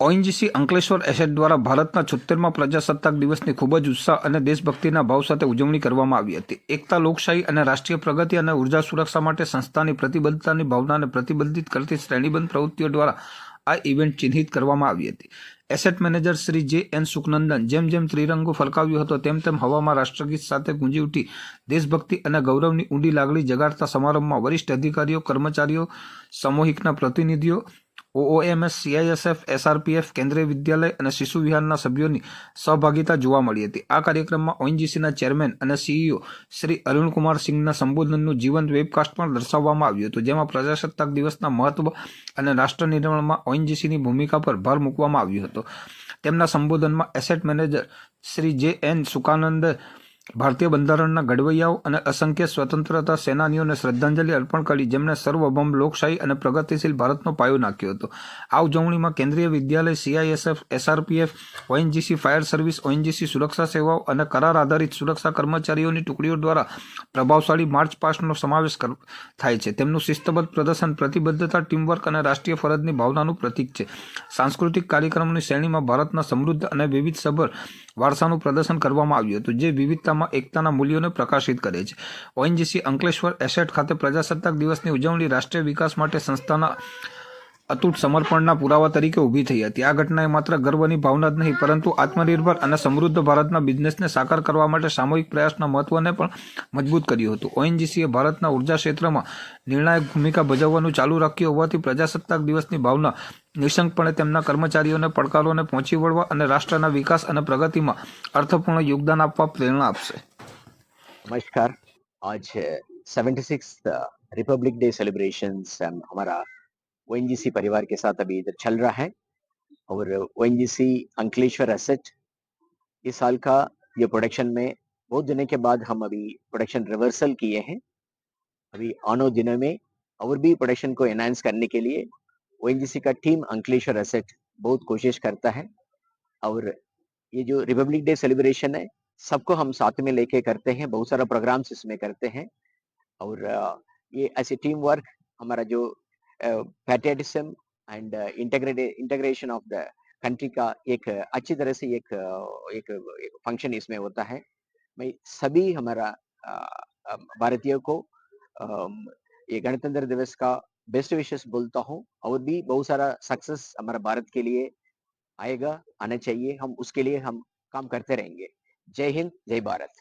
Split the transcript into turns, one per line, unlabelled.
ONGC Ankleshwar asset દ્વારા ભારતના છોતેરમાં પ્રજાસત્તાક દિવસની ખૂબ જ ઉત્સાહ અને દેશભક્તિના ભાવ સાથે ઉજવણી કરવામાં આવી હતી. એકતા, લોકશાહી અને રાષ્ટ્રીય પ્રગતિ અને ઊર્જા સુરક્ષા માટે સંસ્થાની પ્રતિબદ્ધતાની ભાવનાને પ્રતિબંધિત કરતી શ્રેણીબંધ પ્રવૃત્તિઓ દ્વારા આ ઇવેન્ટ ચિહ્નિત કરવામાં આવી હતી. એસેટ મેનેજર શ્રી જે એન સુખનંદન જેમ જેમ ત્રિરંગો ફરકાવ્યો હતો, તેમ તેમ હવામાં રાષ્ટ્રગીત સાથે ગુંજી ઉઠી દેશભક્તિ અને ગૌરવની ઊંડી લાગણી જગાડતા સમારંભમાં વરિષ્ઠ અધિકારીઓ, કર્મચારીઓ, સામૂહિકના પ્રતિનિધિઓ ઓઓએમએસ સીઆઈએસએફ એસઆરપીએફ કેન્દ્રીય વિદ્યાલય અને શિશુ વિહારના સભ્યોની સહભાગિતા જોવા મળી હતી. આ કાર્યક્રમમાં ઓએનજીસીના ચેરમેન અને સીઈઓ શ્રી અરુણકુમાર સિંહના સંબોધનનું જીવંત વેબકાસ્ટ પણ દર્શાવવામાં આવ્યું હતું, જેમાં પ્રજાસત્તાક દિવસના મહત્વ અને રાષ્ટ્ર નિર્માણમાં ઓએનજીસીની ભૂમિકા પર ભાર મૂકવામાં આવ્યો હતો. તેમના સંબોધનમાં એસેટ મેનેજર શ્રી જે એન સુકાનંદે ભારતીય બંધારણના ઘડવૈયાઓ અને અસંખ્ય સ્વતંત્રતા સેનાનીઓને શ્રદ્ધાંજલિ અર્પણ કરી જેમણે સર્વભૌમ લોકશાહી અને પ્રગતિશીલ ભારતનો પાયો નાખ્યો હતો. આ ઉજવણીમાં Kendriya Vidyalaya CISF SRPF ONGC fire service ONGC સુરક્ષા સેવાઓ અને કરાર આધારિત સુરક્ષા કર્મચારીઓની ટુકડીઓ દ્વારા પ્રભાવશાળી માર્ચ પાસ્ટનો સમાવેશ થાય છે. તેમનું શિસ્તબદ્ધ પ્રદર્શન, પ્રતિબદ્ધતા, ટીમવર્ક અને રાષ્ટ્રીય ફરજની ભાવનાનું પ્રતીક છે. સાંસ્કૃતિક કાર્યક્રમની શ્રેણીમાં ભારતના સમૃદ્ધ અને વિવિધસભર વારસાનું પ્રદર્શન કરવામાં આવ્યું હતું, જે વિવિધતામાં એકતાના મૂલ્યોને પ્રકાશિત કરે છે. ઓએનજીસી અંકલેશ્વર એસેટ ખાતે પ્રજાસત્તાક દિવસની ઉજવણી રાષ્ટ્રીય વિકાસ માટે સંસ્થાના અતૂટ સમર્પણના પુરાવા તરીકે ઊભી થઈ હતી. આ ઘટનાએ માત્ર ગર્વની ભાવના જ નહીં, પરંતુ આત્મનિર્ભર અને સમૃદ્ધ ભારતના બિઝનેસને સાકાર કરવા માટે સામૂહિક પ્રયાસના મહત્વને પણ મજબૂત કર્યું હતું. ઓએનજીસીએ ભારતના ઊર્જા ક્ષેત્રમાં નિર્ણાયક ભૂમિકા ભજવવાનું ચાલુ રાખ્યું હોવાથી પ્રજાસત્તાક દિવસની ભાવના નિશંકપણે તેમના કર્મચારીઓને, પડકારોને પહોંચી વળવા અને રાષ્ટ્રના વિકાસ અને પ્રગતિમાં અર્થપૂર્ણ યોગદાન આપવા પ્રેરણા આપશે.
નમસ્કાર. આજ seventy six republic day celebrations અમારા ओएनजीसी परिवार के साथ अभी इधर चल रहा है और ओ अंकलेश्वर एसेट इस साल का ये प्रोडक्शन में बहुत दिनों के बाद हम अभी प्रोडक्शन रिवर्सल किए हैं। अभी आनो दिनों में और भी प्रोडक्शन को एनहांस करने के लिए ओएनजीसी का टीम अंकलेश्वर एसेट बहुत कोशिश करता है और ये जो रिपब्लिक डे सेलिब्रेशन है, सबको हम साथ में लेके करते हैं, बहुत सारा प्रोग्राम्स इसमें करते हैं और ये ऐसे टीम वर्क हमारा जो patriotism and integrate integration of the country का एक अच्छी तरह से एक एक, एक फ़ंक्शन इसमें होता है मैं सभी हमारा भारतीयों को ये गणतंत्र दिवस का बेस्ट विशेष बोलता हूँ और भी बहुत सारा सक्सेस हमारा भारत के लिए आएगा आना चाहिए हम उसके लिए हम काम करते रहेंगे जय हिंद जय भारत